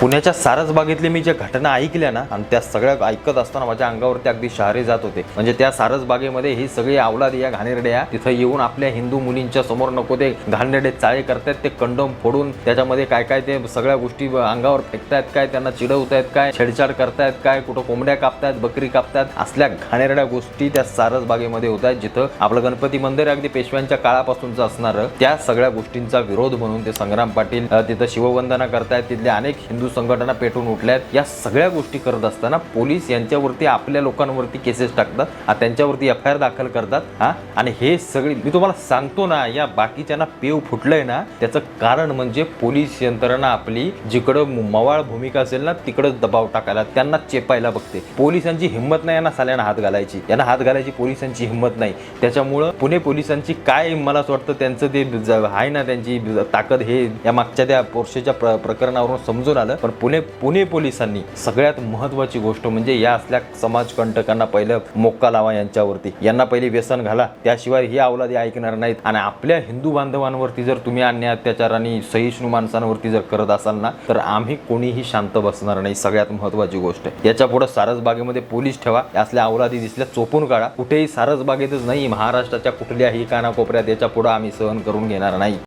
पुण्याच्या सारसबागेतली मी ज्या घटना ऐकल्या ना आणि त्या सगळ्या ऐकत असताना माझ्या अंगावरती अगदी शहारे जात होते. म्हणजे त्या सारसबागेमध्ये ही सगळी अवलाद या घाणेरड्या तिथं येऊन आपल्या हिंदू मुलींच्या समोर नको ते घाणेरडे चाळे करतायत ते कंडोम फोडून त्याच्यामध्ये काय काय ते सगळ्या गोष्टी अंगावर फेकतायत काय त्यांना चिडवतायत काय छेडछाड करतायत काय कुठं कोंबड्या कापतायत बकरी कापतायत असल्या घाणेरड्या गोष्टी त्या सारसबागेमध्ये होत आहेत जिथं आपलं गणपती मंदिर अगदी पेशव्यांच्या काळापासूनचं असणारं त्या सगळ्या गोष्टींचा विरोध म्हणून ते संग्राम पाटील तिथं शिववंदना करतायत तिथले अनेक हिंदू संघटना पेटून उठल्यात. या सगळ्या गोष्टी करत असताना पोलीस यांच्यावरती आपल्या लोकांवरती केसेस टाकतात त्यांच्यावरती एफ आय आर दाखल करतात. हा? आणि हे सगळी मी तुम्हाला सांगतो ना या बाकीच्यांना पेव फुटलंय ना त्याचं कारण म्हणजे पोलीस यंत्रणा आपली जिकडं मवाळ भूमिका असेल ना तिकडं दबाव टाकायला त्यांना चेपायला बघते. पोलिसांची हिंमत नाही यांना साल्यांना हात घालायची. यांना हात घालायची पोलिसांची हिंमत नाही. त्याच्यामुळं पुणे पोलिसांची काय मला असं वाटतं त्यांचं ते ज- आहे ना त्यांची ताकद हे या मागच्या त्या पोर्शेच्या प्र प्रकरणावरून समजून आलं. पण पुणे पुणे पोलिसांनी सगळ्यात महत्वाची गोष्ट म्हणजे या असल्या समाजकंटकांना पहिलं मोक्का लावा यांच्यावरती. यांना पहिले व्यसन घाला. त्याशिवाय ही अवलादी ऐकणार नाहीत. आणि आपल्या हिंदू बांधवांवरती जर तुम्ही अन्याय अत्याचार आणि सहिष्णू माणसांवरती जर करत असाल ना तर आम्ही कोणीही शांत बसणार नाही. सगळ्यात महत्वाची गोष्ट. आहे याच्यापुढे सारसबागेमध्ये पोलीस ठेवा. या असल्या अवलादी दिसल्या चोपून काढा. कुठेही सारसबागेतच नाही. महाराष्ट्राच्या कुठल्याही कानाकोपऱ्यात याच्यापुढे आम्ही सहन करून घेणार नाही.